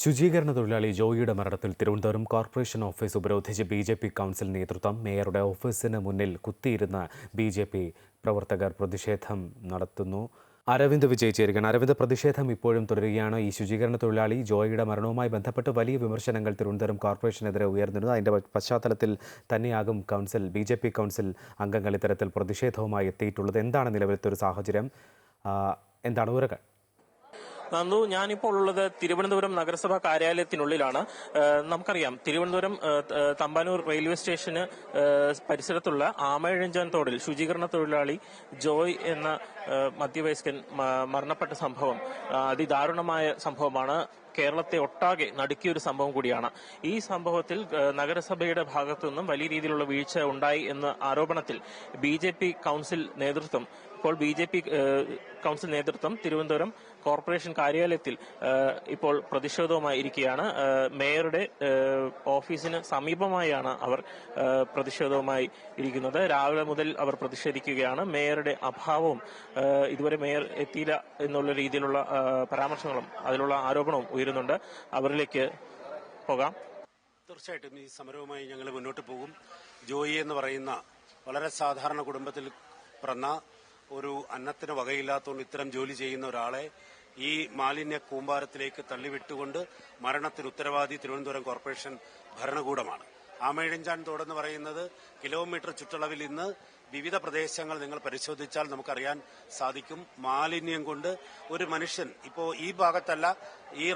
ശുചീകരണ തൊഴിലാളി ജോയിയുടെ മരണത്തിൽ തിരുവനന്തപുരം കോർപ്പറേഷൻ ഓഫീസ് ഉപരോധിച്ച് ബി ജെ പി കൗൺസിൽ നേതൃത്വം മേയറുടെ ഓഫീസിന് മുന്നിൽ കുത്തിയിരുന്ന ബി ജെ പി പ്രവർത്തകർ പ്രതിഷേധം നടത്തുന്നു. അരവിന്ദ് വിജയ് അരവിന്ദ് പ്രതിഷേധം ഇപ്പോഴും തുടരുകയാണ്. ഈ ശുചീകരണ തൊഴിലാളി ജോയിയുടെ മരണവുമായി ബന്ധപ്പെട്ട് വലിയ വിമർശനങ്ങൾ തിരുവനന്തപുരം കോർപ്പറേഷനെതിരെ ഉയർന്നിരുന്നു. അതിന്റെ പശ്ചാത്തലത്തിൽ തന്നെയാകും council B J P council അംഗങ്ങൾ ഇത്തരത്തിൽ പ്രതിഷേധവുമായി എത്തിയിട്ടുള്ളത്. എന്താണ് നിലവിലത്തെ ഒരു സാഹചര്യം? എന്താണ് ഉരകൾ നന്ദു ഞാനിപ്പോൾ ഉള്ളത് തിരുവനന്തപുരം നഗരസഭാ കാര്യാലയത്തിനുള്ളിലാണ്. നമുക്കറിയാം തിരുവനന്തപുരം തമ്പാനൂർ റെയിൽവേ സ്റ്റേഷന് പരിസരത്തുള്ള ആമഴഞ്ചാൻ തോടിൽ ശുചീകരണ തൊഴിലാളി ജോയ് എന്ന മധ്യവയസ്കൻ മരണപ്പെട്ട സംഭവം അതിദാരുണമായ സംഭവമാണ്. കേരളത്തെ ഒട്ടാകെ നടുക്കിയ ഒരു സംഭവം കൂടിയാണ്. ഈ സംഭവത്തിൽ നഗരസഭയുടെ ഭാഗത്തു നിന്നും വലിയ രീതിയിലുള്ള വീഴ്ച ഉണ്ടായി എന്ന ആരോപണത്തിൽ ബി ജെ പി കൗൺസിൽ നേതൃത്വം ഇപ്പോൾ ബി ജെ പി കൗൺസിൽ നേതൃത്വം തിരുവനന്തപുരം കോർപ്പറേഷൻ കാര്യാലയത്തിൽ ഇപ്പോൾ പ്രതിഷേധവുമായി ഇരിക്കുകയാണ്. മേയറുടെ ഓഫീസിന് സമീപമായാണ് അവർ പ്രതിഷേധവുമായി ഇരിക്കുന്നത്. രാവിലെ മുതൽ അവർ പ്രതിഷേധിക്കുകയാണ്. മേയറുടെ അഭാവവും ഇതുവരെ മേയർ എത്തിയില്ല എന്നുള്ള രീതിയിലുള്ള പരാമർശങ്ങളും അതിലുള്ള ആരോപണവും ഉയരുന്നുണ്ട്. അവരിലേക്ക് പോകാം. തീർച്ചയായിട്ടും ഈ സമരവുമായി ഞങ്ങൾ മുന്നോട്ട് പോകും. ജോയി എന്ന് പറയുന്ന വളരെ സാധാരണ കുടുംബത്തിൽ പിറന്ന ഒരു അന്നത്തിന് വകയില്ലാത്തതുകൊണ്ട് ഇത്തരം ജോലി ചെയ്യുന്ന ഒരാളെ ഈ മാലിന്യ കൂമ്പാരത്തിലേക്ക് തള്ളിവിട്ടുകൊണ്ട് മരണത്തിന് ഉത്തരവാദി തിരുവനന്തപുരം കോർപ്പറേഷൻ ഭരണകൂടമാണ്. ആമേഴഞ്ചാൻ തോടെന്ന് പറയുന്നത് കിലോമീറ്റർ ചുറ്റളവിൽ ഇന്ന് വിവിധ പ്രദേശങ്ങൾ നിങ്ങൾ പരിശോധിച്ചാൽ നമുക്കറിയാൻ സാധിക്കും. മാലിന്യം കൊണ്ട് ഒരു മനുഷ്യൻ ഇപ്പോൾ ഈ ഭാഗത്തല്ല ഈ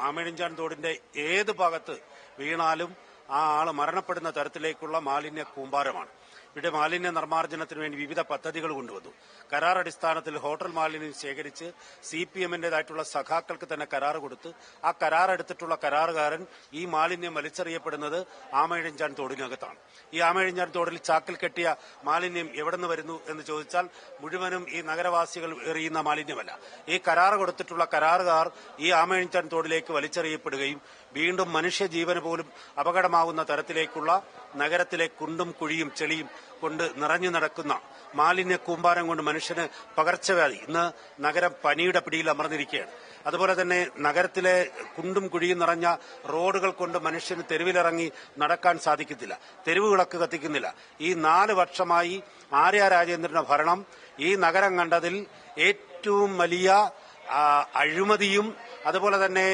ആമേഴഞ്ചാൻ തോടിന്റെ ഏത് ഭാഗത്ത് വീണാലും ആ ആൾ മരണപ്പെടുന്ന തരത്തിലേക്കുള്ള മാലിന്യ കൂമ്പാരമാണ്. ഇവിടെ മാലിന്യ നിർമ്മാർജനത്തിന് വേണ്ടി വിവിധ പദ്ധതികൾ കൊണ്ടുവന്നു. കരാർ അടിസ്ഥാനത്തിൽ ഹോട്ടൽ മാലിന്യം ശേഖരിച്ച് സി പി എമ്മിന്റേതായിട്ടുള്ള സഖാക്കൾക്ക് തന്നെ കരാർ കൊടുത്ത് ആ കരാർ എടുത്തിട്ടുള്ള കരാറുകാരൻ ഈ മാലിന്യം വലിച്ചെറിയപ്പെടുന്നത് ആമഴിഞ്ചാൻ തോടിനകത്താണ്. ഈ ആമഴിഞ്ചാൻ തോടിൽ ചാക്കിൽ കെട്ടിയ മാലിന്യം എവിടെ വരുന്നു എന്ന് ചോദിച്ചാൽ മുഴുവനും ഈ നഗരവാസികൾ എറിയുന്ന മാലിന്യമല്ല. ഈ കരാർ കൊടുത്തിട്ടുള്ള കരാറുകാർ ഈ ആമഴിഞ്ചാൻ തോടിലേക്ക് വലിച്ചെറിയപ്പെടുകയും വീണ്ടും മനുഷ്യജീവന് പോലും അപകടമാവുന്ന തരത്തിലേക്കുള്ള നഗരത്തിലെ കുണ്ടും കുഴിയും ചെളിയും കൊണ്ട് നിറഞ്ഞു നടക്കുന്ന മാലിന്യ കൂമ്പാരം കൊണ്ട് മനുഷ്യന് പകർച്ചവ്യാധി. ഇന്ന് നഗരം പനിയുടെ പിടിയിൽ അമർന്നിരിക്കുകയാണ്. അതുപോലെ തന്നെ നഗരത്തിലെ കുണ്ടും കുഴിയും നിറഞ്ഞ റോഡുകൾ കൊണ്ട് മനുഷ്യന് തെരുവിലിറങ്ങി നടക്കാൻ സാധിക്കത്തില്ല. തെരുവ് വിളക്ക് കത്തിക്കുന്നില്ല. ഈ നാല് വർഷമായി ആര്യ രാജേന്ദ്രന്റെ ഭരണം ഈ നഗരം കണ്ടതിൽ ഏറ്റവും വലിയ അഴിമതിയും അതുപോലെ തന്നെ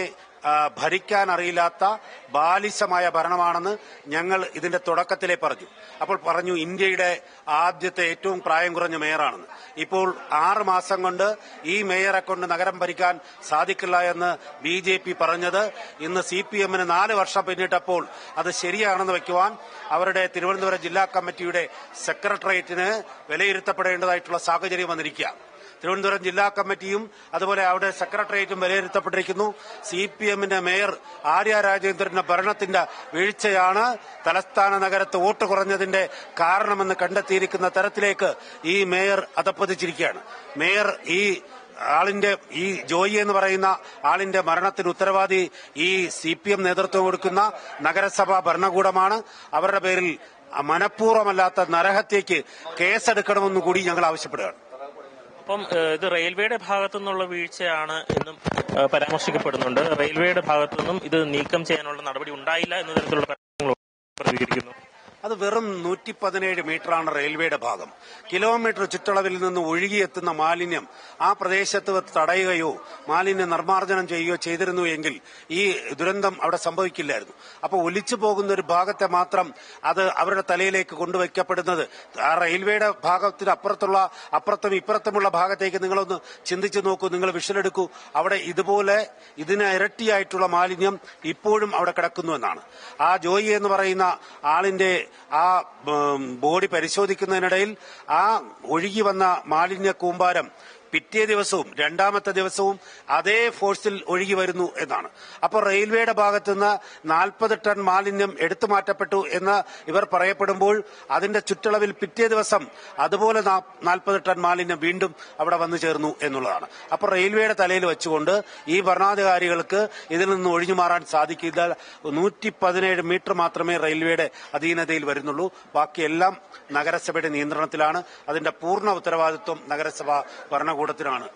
ഭരിക്കാൻ അറിയില്ലാത്ത ബാലിശമായ ഭരണമാണെന്ന് ഞങ്ങൾ ഇതിന്റെ തുടക്കത്തിലേ പറഞ്ഞു. അപ്പോൾ പറഞ്ഞു ഇന്ത്യയുടെ ആദ്യത്തെ ഏറ്റവും പ്രായം കുറഞ്ഞ മേയറാണെന്ന്. ഇപ്പോൾ ആറ് മാസം കൊണ്ട് ഈ മേയറെ കൊണ്ട് നഗരം ഭരിക്കാൻ സാധിക്കില്ല എന്ന് ബി ജെ പി പറഞ്ഞത്. ഇന്ന് സി പി എമ്മിന് നാല് വർഷം പിന്നിട്ടപ്പോൾ അത് ശരിയാണെന്ന് വയ്ക്കുവാൻ അവരുടെ തിരുവനന്തപുരം ജില്ലാ കമ്മിറ്റിയുടെ സെക്രട്ടേറിയറ്റിന് വിലയിരുത്തപ്പെടേണ്ടതായിട്ടുള്ള സാഹചര്യം വന്നിരിക്കുക തിരുവനന്തപുരം ജില്ലാ കമ്മിറ്റിയും അതുപോലെ അവിടെ സെക്രട്ടേറിയറ്റും വിലയിരുത്തപ്പെട്ടിരിക്കുന്നു. സി പി എമ്മിന്റെ മേയർ ആര്യ രാജേന്ദ്രന്റെ ഭരണത്തിന്റെ വീഴ്ചയാണ് തലസ്ഥാന നഗരത്ത് വോട്ട് കുറഞ്ഞതിന്റെ കാരണമെന്ന് കണ്ടെത്തിയിരിക്കുന്ന തരത്തിലേക്ക് ഈ മേയർ അധപ്പതിച്ചിരിക്കുകയാണ് മേയർ ഈ ആളിന്റെ ഈ ജോയി എന്ന് പറയുന്ന ആളിന്റെ മരണത്തിന് ഉത്തരവാദി ഈ സി പി എം നേതൃത്വം കൊടുക്കുന്ന നഗരസഭാ ഭരണകൂടമാണ്. അവരുടെ പേരിൽ മനഃപൂർവമല്ലാത്ത നരഹത്യയ്ക്ക് കേസെടുക്കണമെന്നു കൂടി ഞങ്ങൾ ആവശ്യപ്പെടുകയാണ്. അപ്പം ഇത് റെയിൽവേയുടെ ഭാഗത്തു നിന്നുള്ള വീഴ്ചയാണ് എന്നും പരാമർശിക്കപ്പെടുന്നുണ്ട്. റെയിൽവേയുടെ ഭാഗത്തു നിന്നും ഇത് നീക്കം ചെയ്യാനുള്ള നടപടി ഉണ്ടായില്ല എന്ന തരത്തിലുള്ള പ്രതികരിക്കുന്നു അത് വെറും നൂറ്റി പതിനേഴ് മീറ്ററാണ് റെയിൽവേയുടെ ഭാഗം. കിലോമീറ്റർ ചുറ്റളവിൽ നിന്ന് ഒഴുകിയെത്തുന്ന മാലിന്യം ആ പ്രദേശത്ത് തടയുകയോ മാലിന്യ നിർമ്മാർജനം ചെയ്യുകയോ ചെയ്തിരുന്നു എങ്കിൽ ഈ ദുരന്തം അവിടെ സംഭവിക്കില്ലായിരുന്നു. അപ്പോൾ ഒലിച്ചു പോകുന്ന ഒരു ഭാഗത്തെ മാത്രം അത് അവരുടെ തലയിലേക്ക് കൊണ്ടുവയ്ക്കപ്പെടുന്നത്. ആ റെയിൽവേയുടെ ഭാഗത്തിന് അപ്പുറത്തുള്ള അപ്പുറത്തും ഇപ്പുറത്തുമുള്ള ഭാഗത്തേക്ക് നിങ്ങളൊന്ന് ചിന്തിച്ചു നോക്കൂ നിങ്ങൾ വിഷലെടുക്കൂ അവിടെ ഇതുപോലെ ഇതിന് ഇരട്ടിയായിട്ടുള്ള മാലിന്യം ഇപ്പോഴും അവിടെ കിടക്കുന്നു എന്നാണ്. ആ ജോയി എന്ന് പറയുന്ന ആളിന്റെ ആ ബോഡി പരിശോധിക്കുന്നതിനിടയിൽ ആ ഒഴുകി വന്ന മാലിന്യ കൂമ്പാരം പിറ്റേ ദിവസവും രണ്ടാമത്തെ ദിവസവും അതേ ഫോഴ്സിൽ ഒഴുകി വരുന്നു എന്നാണ്. അപ്പോൾ റെയിൽവേയുടെ ഭാഗത്തുനിന്ന് നാൽപ്പത് ടൺ മാലിന്യം എടുത്തു മാറ്റപ്പെട്ടു എന്ന് ഇവർ പറയപ്പെടുമ്പോൾ അതിന്റെ ചുറ്റളവിൽ പിറ്റേ ദിവസം അതുപോലെ നാൽപ്പത് ടൺ മാലിന്യം വീണ്ടും അവിടെ വന്നു ചേർന്നു എന്നുള്ളതാണ്. അപ്പോൾ റെയിൽവേയുടെ തലയിൽ വെച്ചുകൊണ്ട് ഈ ഭരണാധികാരികൾക്ക് ഇതിൽ നിന്ന് ഒഴിഞ്ഞു മാറാൻ സാധിക്കില്ല. നൂറ്റി പതിനേഴ് മീറ്റർ മാത്രമേ റെയിൽവേയുടെ അധീനതയിൽ വരുന്നുള്ളൂ. ബാക്കിയെല്ലാം നഗരസഭയുടെ നിയന്ത്രണത്തിലാണ്. അതിന്റെ പൂർണ ഉത്തരവാദിത്വം നഗരസഭ ഭരണകൂടത്തിനാണ്